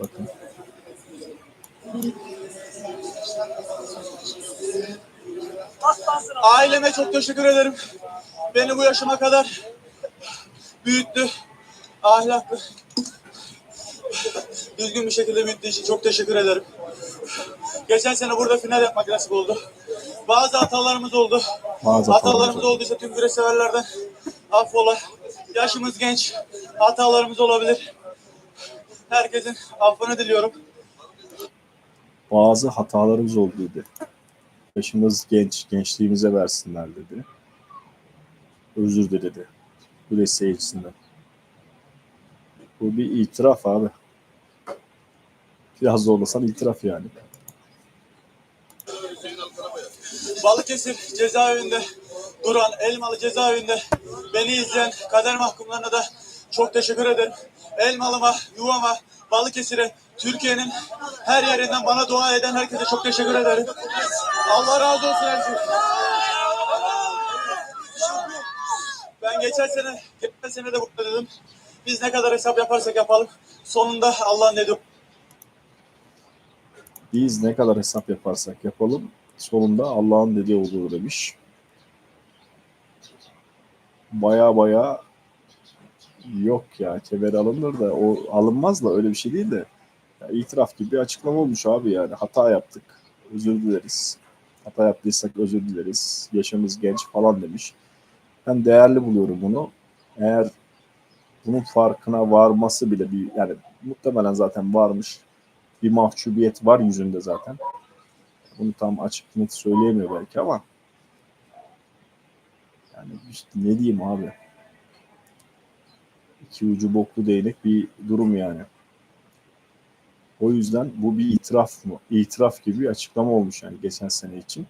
Bakın. Aileme çok teşekkür ederim. Beni bu yaşıma kadar büyüttü. Ahlaklı. Düzgün bir şekilde büyüttüğü için çok teşekkür ederim. Geçen sene burada final yapmak nasip oldu. Bazı hatalarımız oldu. Bazı hatalarımız hatalarımız olduysa tüm güreş severlerden affola. Yaşımız genç. Hatalarımız olabilir. Herkesin affını diliyorum. Bazı hatalarımız oldu dedi. Yaşımız genç, gençliğimize versinler dedi. Özür diledi. Güreş seyircisinden. Bu bir itiraf abi. Biraz zorlasan itiraf yani. Balıkesir cezaevinde duran Elmalı cezaevinde beni izleyen kader mahkumlarına da çok teşekkür ederim. Elmalı'ma, yuvama, Balıkesir'e, Türkiye'nin her yerinden bana dua eden herkese çok teşekkür ederim. Allah razı olsun her şey. Ben geçen sene, geçen sene de burada dedim. Biz ne kadar hesap yaparsak yapalım. Sonunda Allah'ın dediği Biz ne kadar hesap yaparsak yapalım sonunda Allah'ın dediği olur demiş. Baya baya yok ya kemer alınır da o alınmaz da öyle bir şey değil de. Ya, itiraf gibi bir açıklama olmuş abi yani. Hata yaptık özür dileriz. Hata yaptıysak özür dileriz. Yaşımız genç falan demiş. Ben değerli buluyorum bunu. Eğer bunun farkına varması bile bir yani muhtemelen zaten varmış bir mahcubiyet var yüzünde zaten. Bunu tam açık net söyleyemiyor belki ama yani işte ne diyeyim abi iki ucu boklu değnek bir durum yani. O yüzden bu bir itiraf mı? İtiraf gibi bir açıklama olmuş yani geçen sene için.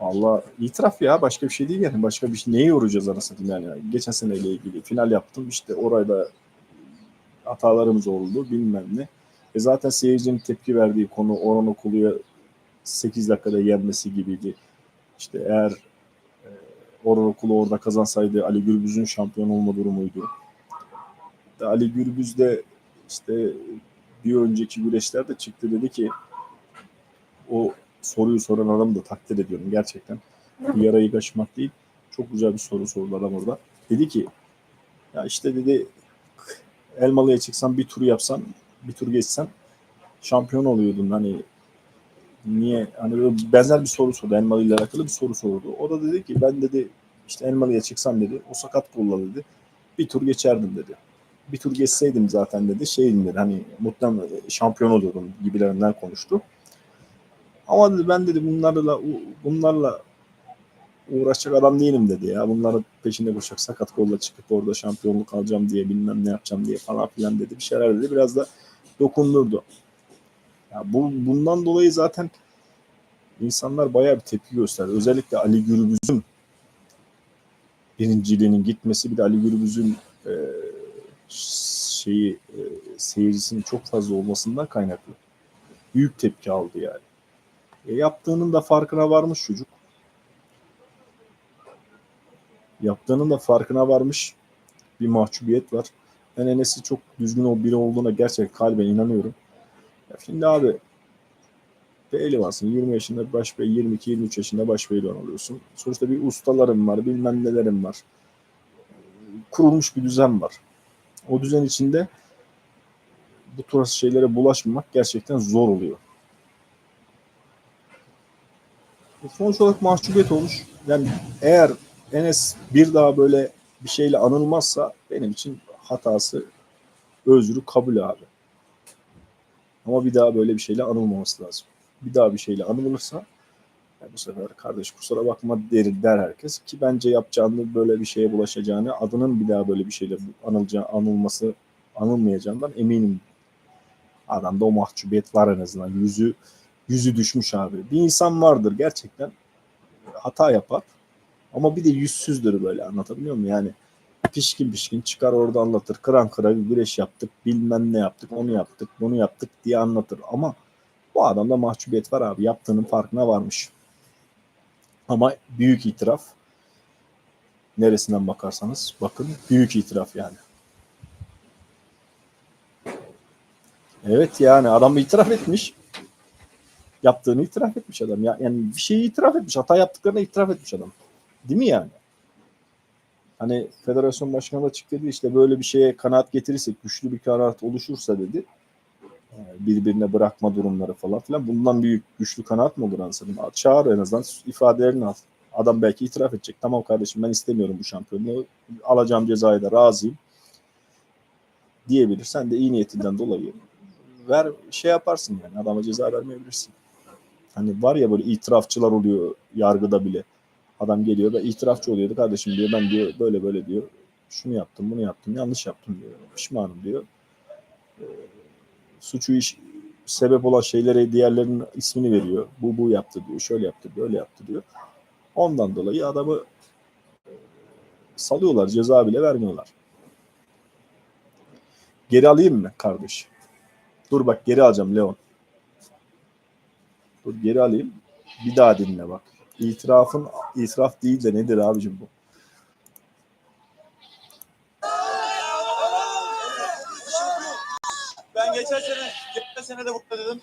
Allah itiraf ya başka bir şey değil yani. Başka bir şey neye yoracağız anasını yani. Geçen seneyle ilgili final yaptım işte orada hatalarımız oldu bilmem ne. E zaten seyircinin tepki verdiği konu Orhan Okulu'ya 8 dakikada yenmesi gibiydi. İşte eğer Orhan Okulu orada kazansaydı Ali Gürbüz'ün şampiyon olma durumuydu. Ali Gürbüz de işte bir önceki güreşlerde çıktı dedi ki o soruyu soran adamı da takdir ediyorum gerçekten. Bu yarayı kaşımak değil. Çok güzel bir soru sordu adam orada. Dedi ki ya işte dedi Elmalı'ya çıksan bir tur yapsan bir tur geçsen şampiyon oluyordun hani niye hani benzer bir soru sordu Elmalı ile alakalı bir soru sordu. O da dedi ki ben dedi işte Elmalı'ya çıksam dedi o sakat kolla dedi bir tur geçerdim dedi. Bir tur geçseydim zaten dedi şeydim dedi hani muhtemelen şampiyon oluyordum gibilerinden konuştu. Ama dedi ben dedi bunlarla bunlarla uğraşacak adam değilim dedi ya. Bunların peşinde koşacak sakat kolla çıkıp orada şampiyonluk alacağım diye bilmem ne yapacağım diye falan filan dedi. Bir şeyler dedi. Biraz da dokundurdu. Ya bu, bundan dolayı zaten insanlar bayağı bir tepki gösterdi. Özellikle Ali Gürbüz'ün birinciliğinin gitmesi bir de Ali Gürbüz'ün e, şeyi e, seyircisinin çok fazla olmasından kaynaklı. Büyük tepki aldı yani. E, yaptığının da farkına varmış çocuk. Yaptığının da farkına varmış. Bir mahcubiyet var. Ben Enes'i çok düzgün o biri olduğuna gerçekten kalben inanıyorum. Ya şimdi abi pehlivansın 20 yaşında baş bey 22-23 yaşında baş pehlivan oluyorsun. Sonuçta bir ustalarım var bilmem nelerim var. Kurulmuş bir düzen var. O düzen içinde bu tarz şeylere bulaşmamak gerçekten zor oluyor. Sonuç olarak mahcubiyet olmuş. Yani eğer Enes bir daha böyle bir şeyle anılmazsa benim için hatası özrü kabul abi. Ama bir daha böyle bir şeyle anılmaması lazım. Bir daha bir şeyle anılırsa yani bu sefer kardeş kusura bakma der, der herkes ki bence yapacağını böyle bir şeye bulaşacağını adının bir daha böyle bir şeyle anılacağı, anılması anılmayacağından eminim. Adamda o mahcubiyet var en azından. Yüzü yüzü düşmüş abi. Bir insan vardır gerçekten hata yapar ama bir de yüzsüzdür böyle anlatabiliyor muyum? Yani pişkin pişkin çıkar orada anlatır. Kıran kıra bir güreş yaptık, bilmem ne yaptık, onu yaptık, bunu yaptık diye anlatır. Ama bu adamda mahcubiyet var abi. Yaptığının farkına varmış. Ama büyük itiraf. Neresinden bakarsanız bakın büyük itiraf yani. Evet yani adam itiraf etmiş. Yaptığını itiraf etmiş adam. Ya, yani bir şeyi itiraf etmiş. Hata yaptıklarını itiraf etmiş adam. Değil mi yani? Hani federasyon başkanı da çıktı dedi işte böyle bir şeye kanaat getirirsek güçlü bir kanaat oluşursa dedi e, birbirine bırakma durumları falan filan bundan büyük güçlü kanaat mı olur anasını? Çağır en azından ifadelerini al. Adam belki itiraf edecek. Tamam kardeşim ben istemiyorum bu şampiyonluğu. Alacağım cezayı da razıyım. Diyebilir. Sen de iyi niyetinden dolayı ver şey yaparsın yani adama ceza vermeyebilirsin. Hani var ya böyle itirafçılar oluyor yargıda bile. Adam geliyor ve itirafçı oluyordu kardeşim diyor ben diyor böyle böyle diyor şunu yaptım bunu yaptım yanlış yaptım diyor pişmanım diyor. Ee, suçu iş sebep olan şeylere diğerlerinin ismini veriyor. Bu bu yaptı diyor şöyle yaptı böyle yaptı diyor. Ondan dolayı adamı e, salıyorlar ceza bile vermiyorlar. Geri alayım mı kardeş? Dur bak geri alacağım Leon. Dur geri alayım. Bir daha dinle bak. İtirafın itiraf değil de nedir abicim bu? Ben geçen sene, geçen sene de burada dedim.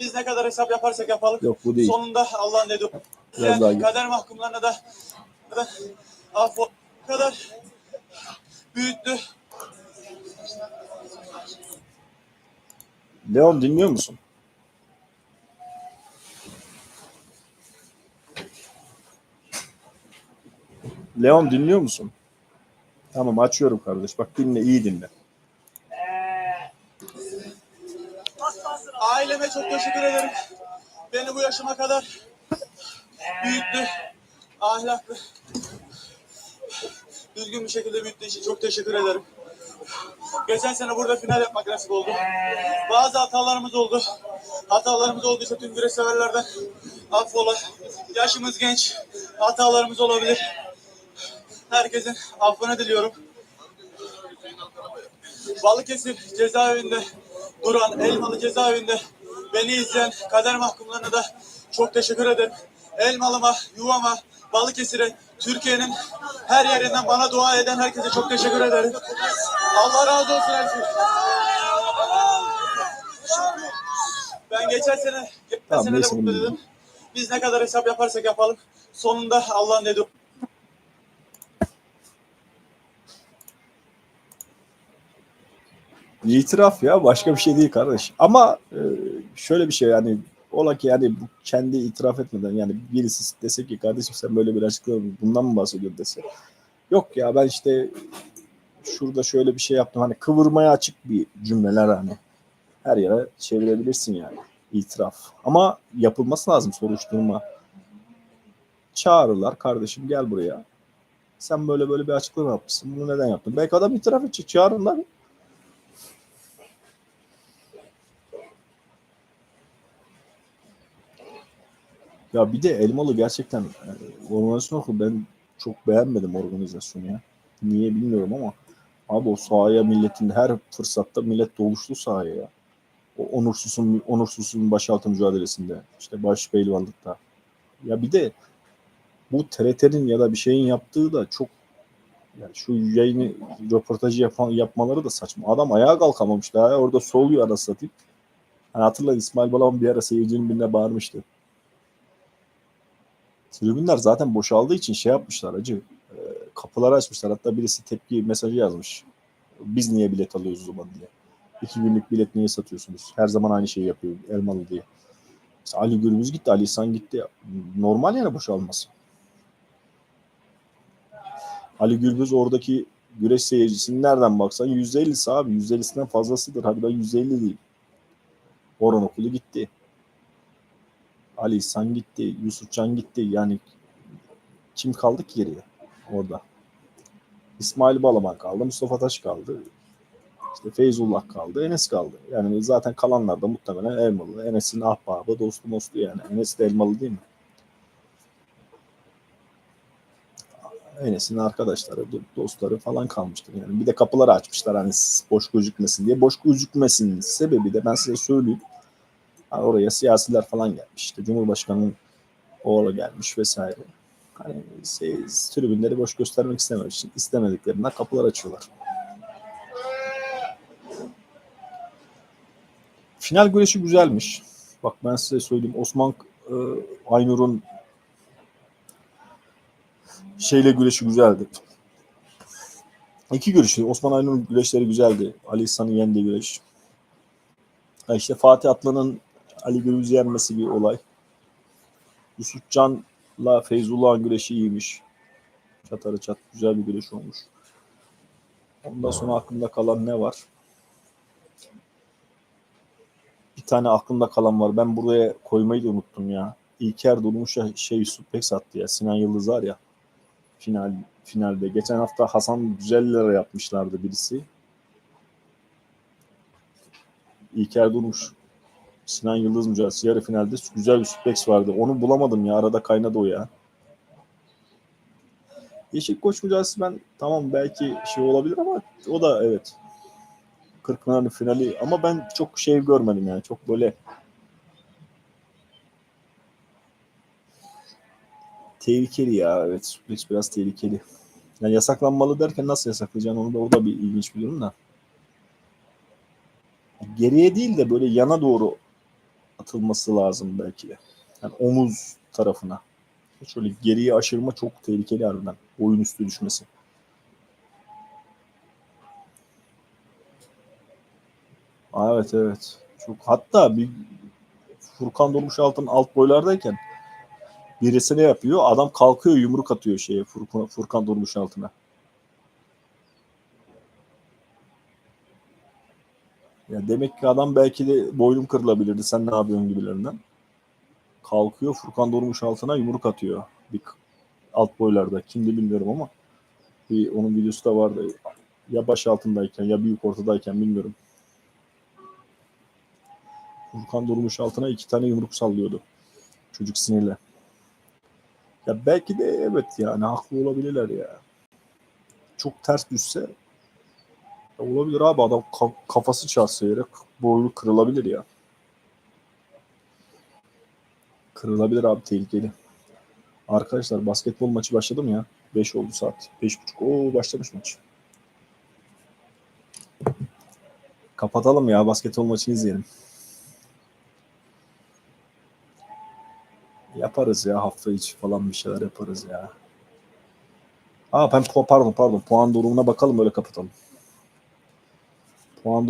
Biz ne kadar hesap yaparsak yapalım. Yok bu değil. Sonunda Allah'ın dediği. Biraz daha gel. kader mahkumlarına da, da affo kadar büyüttü. Leon dinliyor musun? Leon dinliyor musun? Tamam açıyorum kardeş. Bak dinle iyi dinle. Aileme çok teşekkür ederim. Beni bu yaşıma kadar büyüttü. Ahlaklı. Düzgün bir şekilde büyüttüğü için çok teşekkür ederim. Geçen sene burada final yapmak nasip oldu. Bazı hatalarımız oldu. Hatalarımız olduysa tüm güreş severlerden affola. Yaşımız genç. Hatalarımız olabilir. Herkesin affını diliyorum. Balıkesir cezaevinde duran Elmalı cezaevinde beni izleyen kader mahkumlarına da çok teşekkür ederim. Elmalıma, yuvama, Balıkesir'e, Türkiye'nin her yerinden bana dua eden herkese çok teşekkür ederim. Allah razı olsun her şey. Ben geçen sene, geçen Tamam, sene de bunu dedim. Biz ne kadar hesap yaparsak yapalım. Sonunda Allah'ın dediği İtiraf ya başka bir şey değil kardeş. Ama e, şöyle bir şey yani ola ki yani kendi itiraf etmeden yani birisi dese ki kardeşim sen böyle bir açıklama bundan mı bahsediyorsun dese. Yok ya ben işte şurada şöyle bir şey yaptım hani kıvırmaya açık bir cümleler hani her yere çevirebilirsin yani itiraf. Ama yapılması lazım soruşturma. Çağırırlar kardeşim gel buraya. Sen böyle böyle bir açıklama yapmışsın. Bunu neden yaptın? Belki adam itiraf edecek. Çağırırlar. Ya bir de Elmalı gerçekten e, organizasyon okulu ben çok beğenmedim organizasyonu ya. Niye bilmiyorum ama abi o sahaya milletin her fırsatta millet doluştu sahaya ya. O onursuzun onursuzun başaltı mücadelesinde işte baş pehlivanlıkta. Ya bir de bu TRT'nin ya da bir şeyin yaptığı da çok yani şu yayını röportajı yapan, yapmaları da saçma. Adam ayağa kalkamamış daha ya. orada soluyor anasını satayım. Hani hatırlayın İsmail Balaban bir ara seyircinin birine bağırmıştı. Tribünler zaten boşaldığı için şey yapmışlar acı. E, kapıları açmışlar. Hatta birisi tepki mesajı yazmış. Biz niye bilet alıyoruz o zaman diye. İki günlük bilet niye satıyorsunuz? Her zaman aynı şeyi yapıyor Elmalı diye. Mesela Ali Gürbüz gitti, Ali İhsan gitti. Normal yani boşalması. Ali Gürbüz oradaki güreş seyircisinin nereden baksan %50'si abi. %50'sinden fazlasıdır. Hadi ben %50 diyeyim. Orhan okulu gitti. Ali İhsan gitti, Yusufcan gitti. Yani kim kaldı ki geriye orada? İsmail Balaban kaldı, Mustafa Taş kaldı. İşte Feyzullah kaldı, Enes kaldı. Yani zaten kalanlar da muhtemelen Elmalı. Enes'in ahbabı, dostu mostu yani. Enes de Elmalı değil mi? Enes'in arkadaşları, dostları falan kalmıştır. Yani bir de kapıları açmışlar hani boş gözükmesin diye. Boş gözükmesinin sebebi de ben size söyleyeyim. Yani oraya siyasiler falan gelmiş. İşte Cumhurbaşkanı'nın oğlu gelmiş vesaire. Hani şey, tribünleri boş göstermek istememek için istemediklerinden kapılar açıyorlar. Final güreşi güzelmiş. Bak ben size söyleyeyim. Osman e, Aynur'un şeyle güreşi güzeldi. İki güreşi. Osman Aynur'un güreşleri güzeldi. Ali İhsan'ın yendiği güreş. Ha işte Fatih Atlan'ın Ali Gürbüz'ü yenmesi bir olay. Yusuf Can'la Feyzullah'ın güreşi iyiymiş. Çatarı çat güzel bir güreş olmuş. Ondan sonra aklımda kalan ne var? Bir tane aklımda kalan var. Ben buraya koymayı da unuttum ya. İlker Durmuş'a şey suplex attı ya. Sinan Yıldız var ya. Final finalde. Geçen hafta Hasan Güzellere yapmışlardı birisi. İlker Durmuş Sinan Yıldız mücadelesi yarı finalde güzel bir suplex vardı. Onu bulamadım ya. Arada kaynadı o ya. Yeşil Koç mücadelesi ben tamam belki şey olabilir ama o da evet. Kırkpınar'ın finali ama ben çok şey görmedim yani. Çok böyle tehlikeli ya. Evet suplex biraz tehlikeli. Yani yasaklanmalı derken nasıl yasaklayacaksın onu da o da bir ilginç bir durum da. Geriye değil de böyle yana doğru atılması lazım belki de. Yani omuz tarafına. Şöyle geriye aşırma çok tehlikeli harbiden. Oyun üstü düşmesi. Evet evet. Çok hatta bir Furkan Durmuş altın alt boylardayken birisi ne yapıyor? Adam kalkıyor yumruk atıyor şeye Furkan, Furkan Durmuş altına. Demek ki adam belki de boynum kırılabilirdi. Sen ne yapıyorsun gibilerinden. Kalkıyor Furkan Durmuş altına yumruk atıyor. Bir alt boylarda. Kimdi bilmiyorum ama bir onun videosu da vardı. Ya baş altındayken ya büyük ortadayken bilmiyorum. Furkan Durmuş altına iki tane yumruk sallıyordu. Çocuk sinirle. Ya belki de evet yani haklı olabilirler ya. Çok ters düşse ya olabilir abi adam ka- kafası çarpsa yere boynu kırılabilir ya. Kırılabilir abi tehlikeli. Arkadaşlar basketbol maçı başladı mı ya? 5 oldu saat. 5.30. Oo başlamış maç. Kapatalım ya basketbol maçını izleyelim. Yaparız ya hafta içi falan bir şeyler yaparız ya. Aa ben pardon pardon puan durumuna bakalım öyle kapatalım.